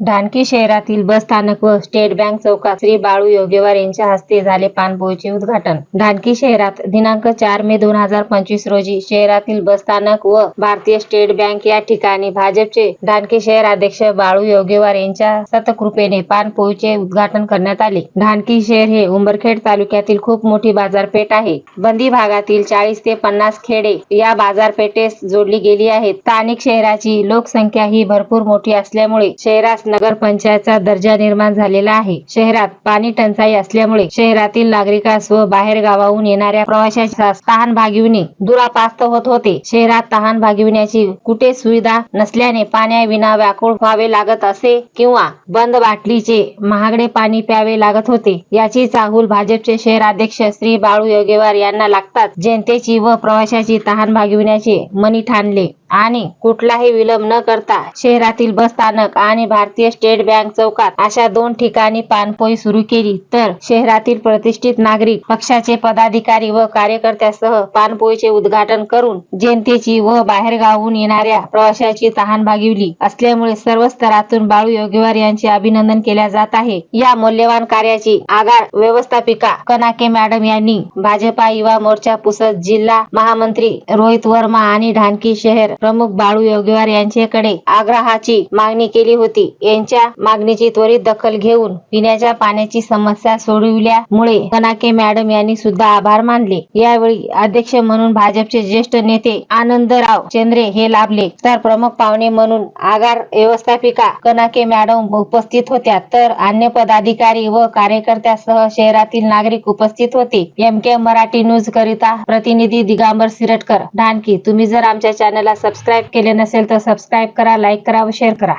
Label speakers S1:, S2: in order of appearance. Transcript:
S1: ढानकी शहरातील बस स्थानक व स्टेट बँक चौकात श्री बाळू योगेवार यांच्या हस्ते झाले पानपोईचे उद्घाटन. ढानकी शहरात दिनांक चार मे दोन हजार पंचवीस रोजी शहरातील बस स्थानक व भारतीय स्टेट बँक या ठिकाणी भाजपचे ढानकी शहर अध्यक्ष बाळू योगेवार यांच्या सतकृपेने पानपोईचे उद्घाटन करण्यात आले. ढानकी शहर हे उंबरखेड तालुक्यातील खूप मोठी बाजारपेठ आहे. बंदी भागातील चाळीस ते पन्नास खेडे या बाजारपेठेस जोडली गेली आहेत. स्थानिक शहराची लोकसंख्या ही भरपूर मोठी असल्यामुळे शहरास नगरपंचायतचा दर्जा निर्माण झालेला आहे. शहरात पाणी टंचाई असल्यामुळे शहरातील नागरिकास व बाहेर गावाहून येणाऱ्या प्रवाशांच्या तहान भागविणे दुरापास्त होत होते. शहरात तहान भागविण्याची कुठे सुविधा नसल्याने पाण्याविना व्याकुळ व्हावे लागत असे किंवा बंद बाटलीचे महागडे पाणी प्यावे लागत होते. याची चाहूल भाजपचे शहराध्यक्ष श्री बाळू योगेवार यांना लागतात. जनतेची व प्रवाशाची तहान भागविण्याचे मनी ठाणले. आणि कुठलाही विलंब न करता शहरातील बस स्थानक आणि भारतीय स्टेट बँक चौकात अशा दोन ठिकाणी पानपोई सुरू केली. तर शहरातील प्रतिष्ठित नागरिक पक्षाचे पदाधिकारी व कार्यकर्त्यासह पानपोईचे उद्घाटन करून जनतेची व बाहेरगावून येणाऱ्या प्रवाशाची तहान भागिवली. असल्यामुळे सर्व स्तरातून बाळू योगेवार यांचे अभिनंदन केल्या जात आहे. या मौल्यवान कार्याची आगार व्यवस्थापिका कनाके मॅडम यांनी भाजपा युवा मोर्चा पुसद जिल्हा महामंत्री रोहित वर्मा आणि ढानकी शहर प्रमुख बाळू योगेवार यांच्याकडे आग्रहाची मागणी केली होती. यांच्या मागणीची त्वरित दखल घेऊन पिण्याच्या पाण्याची समस्या सोडविल्यामुळे कनाके मॅडम यांनी सुद्धा आभार मानले. यावेळी अध्यक्ष म्हणून भाजपचे ज्येष्ठ नेते आनंदराव चंद्रे हे लाभले. तर प्रमुख पाहुणे म्हणून आगार व्यवस्थापिका कनाके मॅडम उपस्थित होत्या. तर अन्य पदाधिकारी व कार्यकर्त्यासह शहरातील नागरिक उपस्थित होते. एम के मराठी न्यूज करिता प्रतिनिधी दिगांबर सिरटकर. ढानकी तुम्ही जर आमच्या चॅनलला सबस्क्राईब केले नसेल तर सबस्क्राईब करा लाईक करा व शेअर करा.